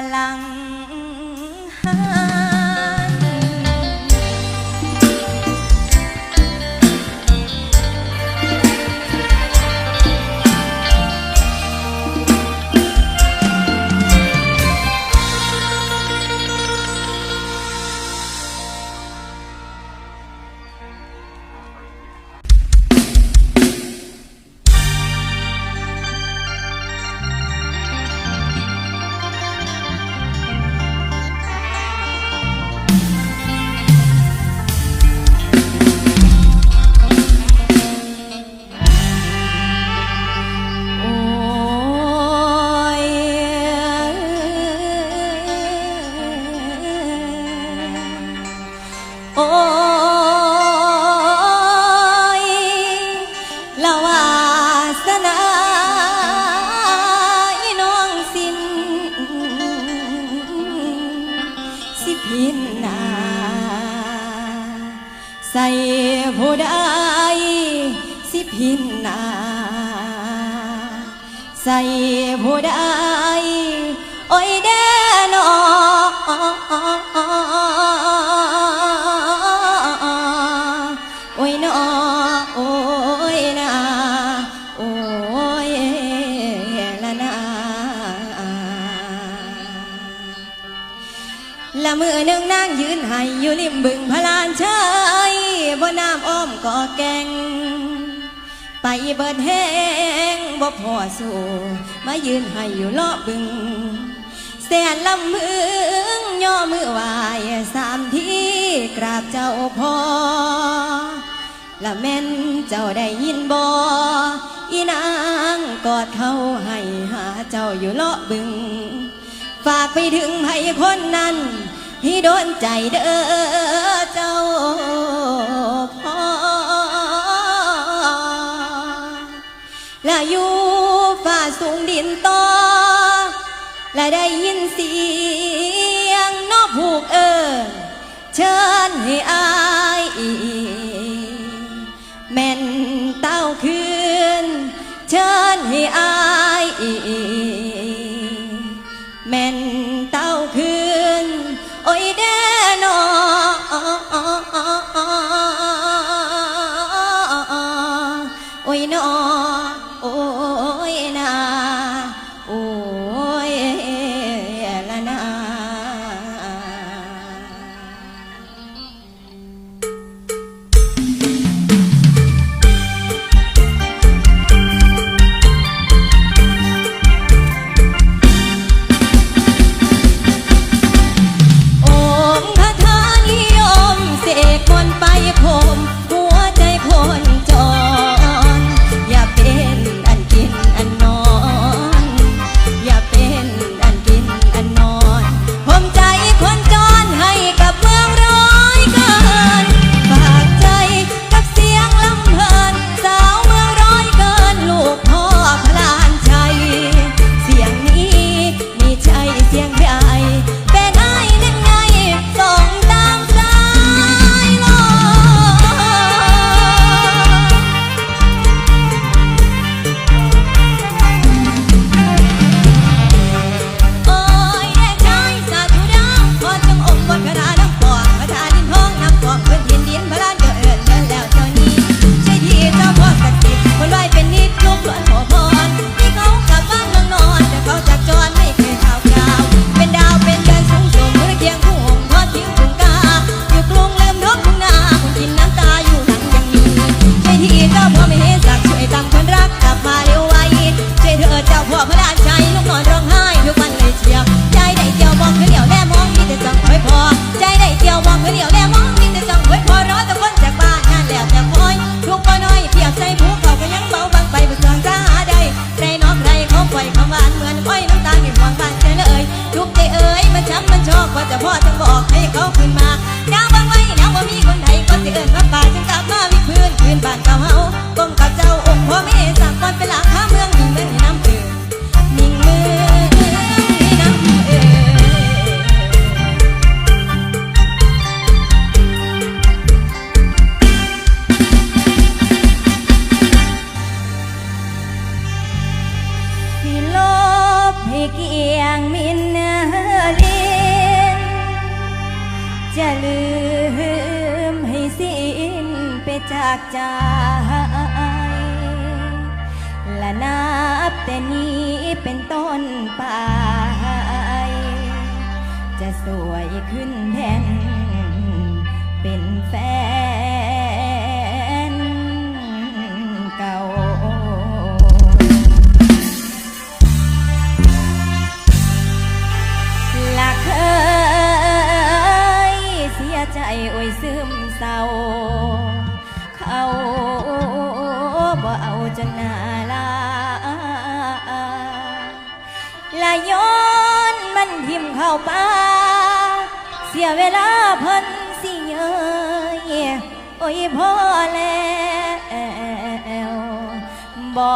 lặng โอ้ยลาวาสนาอีน้องสินสิพินนา ใส่ผู้ใดสิพินนา ใส่ผู้ใด อยู่ริมบึงพลานชายบ่น้ำอ้อมก่อแกง ไปเบิดแห้งบ่พอสู่มายืนให้อยู่เลาะบึงเสียนลำมือย่อมือวายสามที่กราบเจ้าพอละแม่นเจ้าได้ยินบ่อีนางกอดเขาให้หาเจ้าอยู่เลาะบึง ฝากไปถึงไผคนนั้น ให้โดนใจเด้อเจ้าพ่อและอยู่ฝ่าสูงดินต่อและได้ยินเสียงนกผูกเอิญเชิญให้อายอีแม่นเต้าคืนเชิญ on. ากจและนับแต่นี้เป็นต้นไป จะสวยขึ้นแทนเป็นแฟน ข้าป้าเสียเวลาพันสิเยยโอ้ยพ่อแล้วบ่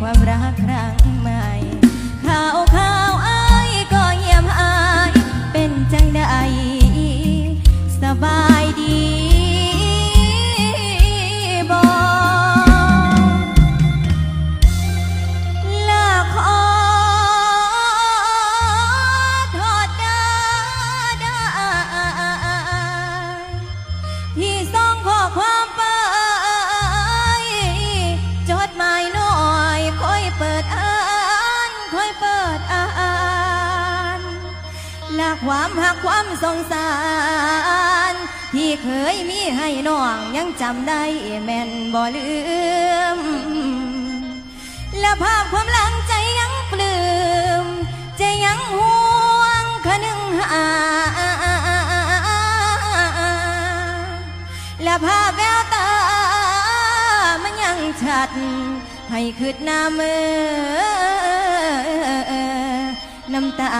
ความรักครั้งใหม่ สงสาร ที่เคยมีให้น้องยังจำได้แม่นบ่ลืม และภาพความหลังใจยังปลื้มจะยังห่วงคะนึงหา และภาพแววตามันยังชัด ให้คืดหน้ามือน้ำตา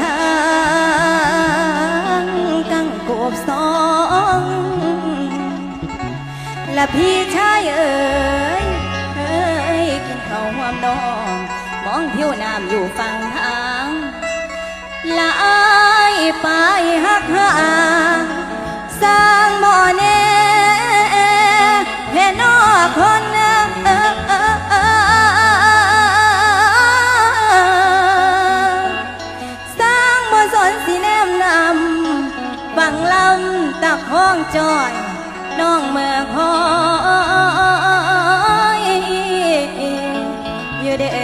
ทางกังกบสอง และพี่ชายเอ๋ยเอ้ยกินข้าวหวมน้อง มองผิวน้ำอยู่ฝั่งทางละอายไปหักหาง จอยน้องเมืองหอยอยู่เด้อ